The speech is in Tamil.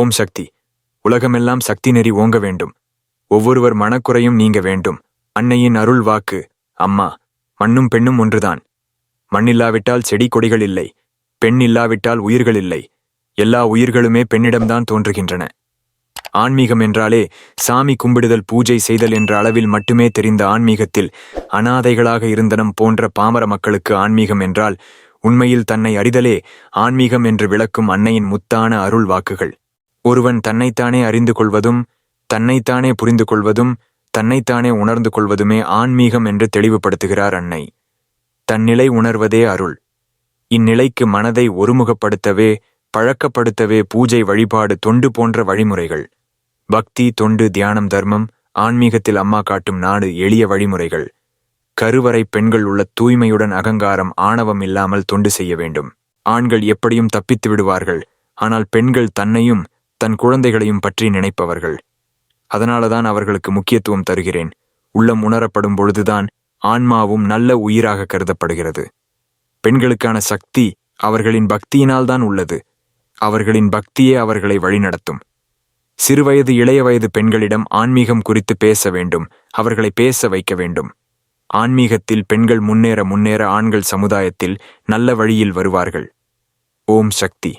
ஓம் சக்தி. உலகமெல்லாம் சக்தி நெறி ஓங்க வேண்டும். ஒவ்வொருவர் மனக்குறையும் நீங்க வேண்டும். அன்னையின் அருள் வாக்கு அம்மா மண்ணும் பெண்ணும் ஒன்றுதான். மண்ணில்லாவிட்டால் செடி கொடிகள் இல்லை. பெண் இல்லாவிட்டால் உயிர்கள் இல்லை. எல்லா உயிர்களுமே பெண்ணிடம்தான் தோன்றுகின்றன. ஆன்மீகம் என்றாலே சாமி கும்பிடுதல் பூஜை செய்தல் என்ற அளவில் மட்டுமே தெரிந்த ஆன்மீகத்தில் அனாதைகளாக இருந்தனம் போன்ற பாமர மக்களுக்கு ஆன்மீகம் என்றால் உண்மையில் தன்னை அறிதலே ஆன்மீகம் என்று விளக்கும் அன்னையின் முத்தான அருள் வாக்குகள். ஒருவன் தன்னைத்தானே அறிந்து கொள்வதும் தன்னைத்தானே புரிந்து கொள்வதும் தன்னைத்தானே உணர்ந்து கொள்வதுமே ஆன்மீகம் என்று தெளிவுபடுத்துகிறார் அன்னை. தன்னிலை உணர்வதே அருள். இந்நிலைக்கு மனதை ஒருமுகப்படுத்தவே பழக்கப்படுத்தவே பூஜை வழிபாடு தொண்டு போன்ற வழிமுறைகள். பக்தி தொண்டு தியானம் தர்மம் ஆன்மீகத்தில் அம்மா காட்டும் நாடு எளிய வழிமுறைகள். கருவறை பெண்கள் உள்ள தூய்மையுடன் அகங்காரம் ஆணவம் இல்லாமல் தொண்டு செய்ய வேண்டும். ஆண்கள் எப்படியும் தப்பித்து விடுவார்கள். ஆனால் பெண்கள் தன்னையும் தன் குழந்தைகளையும் பற்றி நினைப்பவர்கள். அதனாலதான் அவர்களுக்கு முக்கியத்துவம் தருகிறேன். உள்ளம் உணரப்படும் பொழுதுதான் ஆன்மாவும் நல்ல உயிராக கருதப்படுகிறது. பெண்களுக்கான சக்தி அவர்களின் பக்தியினால்தான் உள்ளது. அவர்களின் பக்தியே அவர்களை வழிநடத்தும். சிறுவயது இளைய வயது பெண்களிடம் ஆன்மீகம் குறித்து பேச வேண்டும். அவர்களை பேச வைக்க வேண்டும். ஆன்மீகத்தில் பெண்கள் முன்னேற முன்னேற ஆண்கள் சமுதாயத்தில் நல்ல வழியில் வருவார்கள். ஓம் சக்தி.